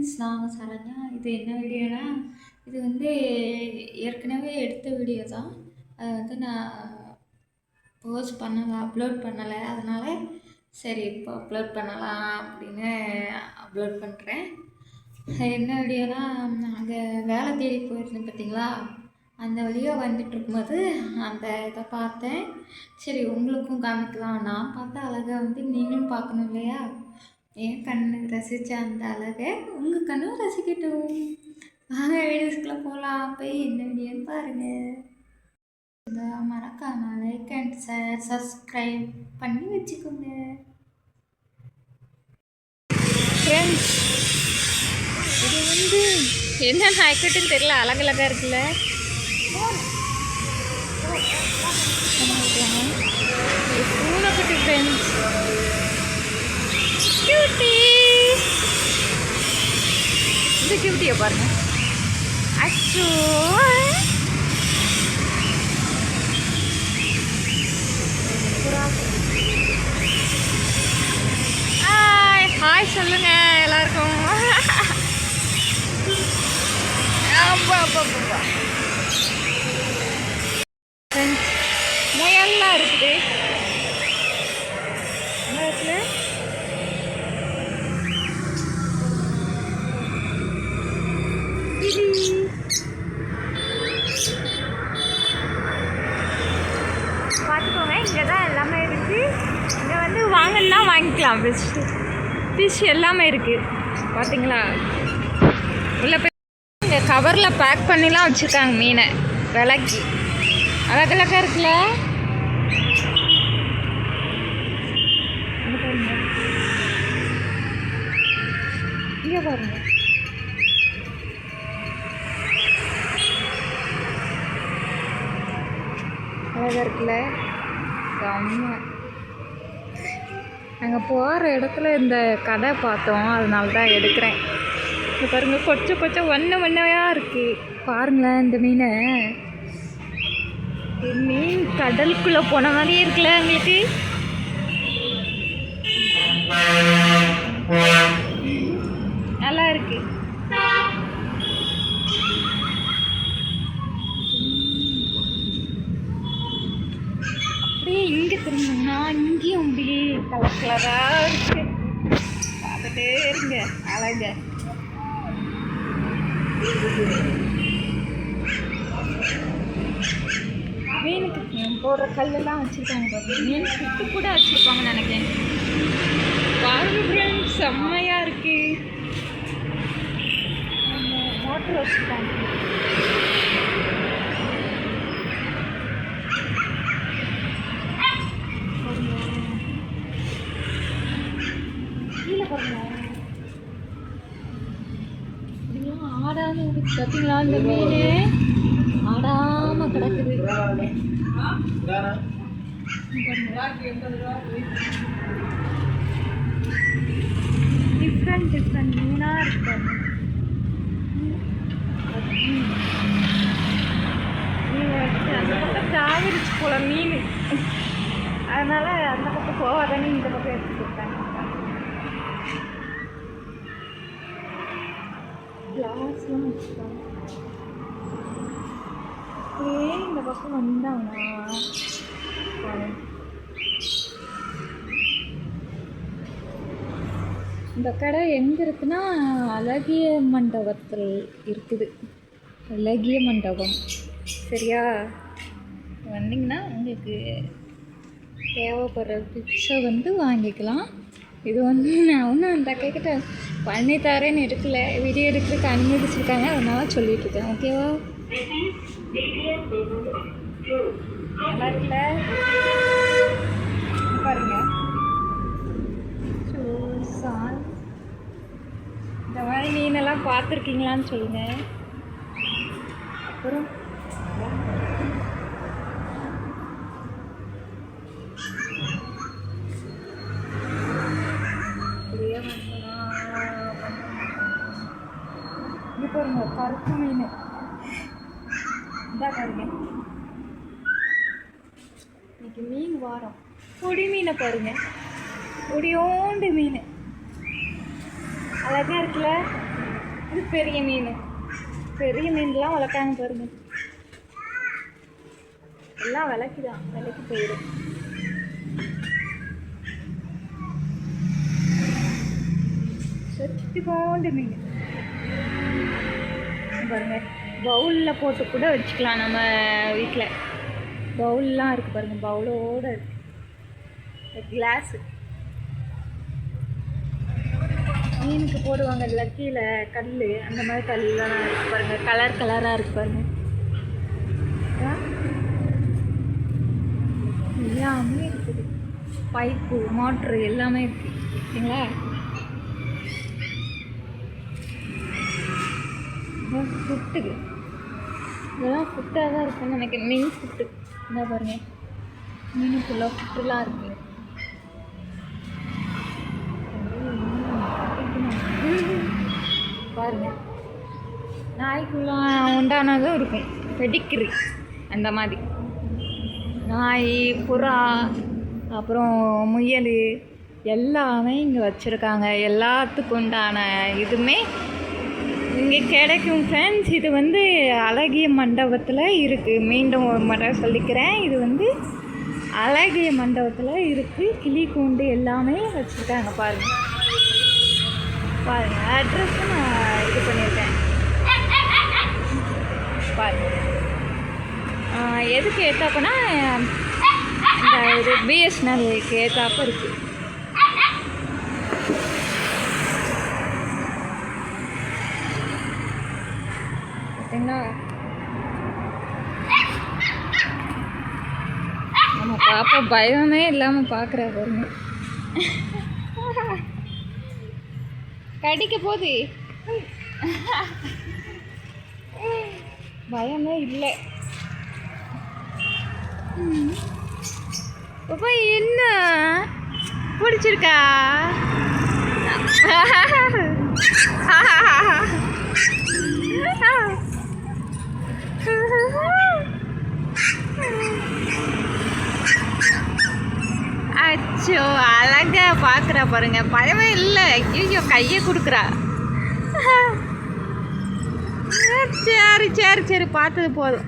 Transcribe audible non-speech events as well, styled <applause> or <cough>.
Friends நாங்கள் சரண்யா இது என்ன வீடியோனா இது வந்து ஏற்கனவே எடுத்த வீடியோ தான். அதை வந்து நான் போஸ்ட் பண்ணலை அப்லோட் பண்ணலை. அதனால் சரி இப்போ அப்லோட் பண்ணலாம் அப்படின்னு அப்லோட் பண்ணுறேன் என்ன வீடியோனா நாங்கள் வேலை தேடி போயிருந்தேன் பார்த்தீங்களா? அந்த வழியாக வந்துட்டு இருக்கும்போது அந்த இதை பார்த்தேன். சரி உங்களுக்கும் காமிக்கலாம். நான் பார்த்த அழகாக வந்து நீங்களும் பார்க்கணும் இல்லையா? என் கண்ணு ரசித்த அந்த அழகை உங்கள் கண்ணும் ரசிக்கட்டும். வாங்க வீடியோஸ்குள்ளே போகலாம் போய் என்ன வீடியோன்னு பாருங்கள் இந்த மறக்காம லைக் அண்ட் ஷேர் சப்ஸ்கிரைப் பண்ணி வச்சுக்கோங்க. ஃப்ரெண்ட்ஸ் இது வந்து என்ன நாய்க்குட்டின்னு தெரியல. அழகழகாக இருக்குல்ல. பூனைக்குட்டி ஃப்ரெண்ட்ஸ் செக்யூரிட்டியை பாருங்க. அச்சோ. ஹாய் ஹாய் சொல்லுங்க எல்லாருக்கும். அப்பா அப்பா அப்பா முயல்லாம் இருக்குது. வேணும்னா வாங்கிக்கலாம் ஃபிஷ் ஃபிஷ் எல்லாமே இருக்குது பார்த்தீங்களா உள்ள போய் இங்கே கவரில் பேக் பண்ணிலாம் வச்சுருக்காங்க மீனை. விலைக்கு அழகழகாக இருக்குல்ல? இங்கே பாருங்க. பாருங்க. அழகாக இருக்குல்ல? செம்ம. நாங்கள் போகிற இடத்துல இந்த கடை பார்த்தோம். அதனால தான் எடுக்கிறேன். இது பாருங்க கொச்சை கொச்சை ஒன்று ஒன்றையாக இருக்குது பாருங்களேன் இந்த மீனை. மீன் கடலுக்குள்ளே போன மாதிரியே இருக்குல்ல எங்களுக்கு. நல்லா இருக்குது அப்படியே இங்கே இங்கேயும் அப்படியே கலர் கலராக இருக்கு. பார்த்துட்டே இருங்க. அழக. மீனுக்கு போடுற கல்லெல்லாம் வச்சுருக்காங்க மீன் சுட்டு கூட வச்சுருப்பாங்கன்னு நினைக்கிறேன். பாருங்க ஃப்ரெண்ட்ஸ் செம்மையாக இருக்கு. மோட்டர் வச்சுருக்காங்க கீழே பாருங்க இப்படிலாம் ஆடாம இருக்கு பார்த்தீங்களா இந்த மீன்? ஆடாம கிடக்குது. டிஃப்ரெண்ட் டிஃப்ரெண்ட் மீனாக இருக்கு மீன் அந்த போல மீன். அதனால அந்த பக்கம் போகாதானே இந்த பக்கம் எடுத்து கொடுத்தாங்க கிளாஸ்லாம் வச்சுருக்காங்க அப்படியே இந்த பக்கம் வந்தாங்கன்னா இந்த கடை எங்கே இருக்குன்னா அழகிய மண்டபத்தில் இருக்குது. அழகிய மண்டபம். சரியா? வந்தீங்கன்னா உங்களுக்கு தேவைப்படுற பிக்ஸை வந்து வாங்கிக்கலாம். இது வந்து நான் ஒன்றும் அந்த அக்காக்கிட்ட பண்ணி தரேன்னு எடுக்கல வீடியோ எடுக்கிறதுக்கு அனுமதிச்சிருக்காங்க அதனால சொல்லிட்டு இருக்கேன். ஓகேவா நல்லா இருக்குல்ல பாருங்க. இந்த மாதிரி மீனெல்லாம் பார்த்துருக்கீங்களான்னு சொல்லுங்க. அப்புறம்? இது பாருங்க கருப்பு மீன் இதாக பாருங்க. இன்னைக்கு மீன் வாரம். பொடி மீனை பாருங்க. பொடியோண்டு மீன். அழகாக இருக்குல்ல? இது பெரிய மீன். பெரிய மீன்லாம் வளர்க்காங்க பாருங்க. எல்லாம் விலைக்குதான் விலைக்கு போயிடும். சுற்றி போண்டு மீன். பாருங்கள் பவுலில் போட்டு கூட வச்சுக்கலாம் நம்ம வீட்டில் பவுல்லாம் இருக்குது பாருங்கள் பவுலோட இருக்குது கிளாஸு மீனுக்கு போடுவாங்க லக்கியில் கல் அந்த மாதிரி கல்லாம் இருக்கு பாருங்கள் கலர் கலராக இருக்கு பாருங்க. எல்லாமே இருக்குது. பைப்பு மோட்ரு எல்லாமே இருக்குது ஓகேங்களா ஃபுட்டுக்கு இதெல்லாம் ஃபுட்டாக தான் இருக்கும்னு நினைக்கிறேன். மீன் ஃபுட்டு இந்த பாருங்க. மீனுக்குள்ள ஃபுட்டுலாம் இருக்கு. பாருங்க. நாய்க்குள்ள உண்டானதும் இருக்கும். வெடிக்கிரி அந்த மாதிரி. நாய் புறா அப்புறம் முயல் எல்லாமே இங்கே வச்சுருக்காங்க. எல்லாத்துக்கும் உண்டான இதுவுமே இங்கே கிடைக்கும் ஃப்ரெண்ட்ஸ் இது வந்து அழகிய மண்டபத்தில் இருக்குது மீண்டும் ஒரு முறை சொல்லிக்கிறேன். இது வந்து அழகிய மண்டபத்தில் இருக்குது கிளி கூண்டு எல்லாமே வச்சுருக்காங்க. பாருங்கள் பாருங்கள் அட்ரஸ் நான் இது பண்ணியிருக்கேன். பாருங்கள் எதுக்கு ஏற்றாப்பனா இந்த இது பிஎஸ்என்எல்க்கு ஏற்றாப்ப இருக்குது பார்த்தீங்கன்னா நம்ம பாப்பா பயமே இல்லாமல் பார்க்குறா பாருங்க. கடிக்க போதி. பயமே இல்லை. பாப்பா என்ன? பிடிச்சிருக்கா? <laughs> அச்சோ அழகாக பார்க்குறா பாருங்க. பயமே இல்லை. ஐயோ கையை கொடுக்குறா. சரி சரி சரி பார்த்தது போதும்.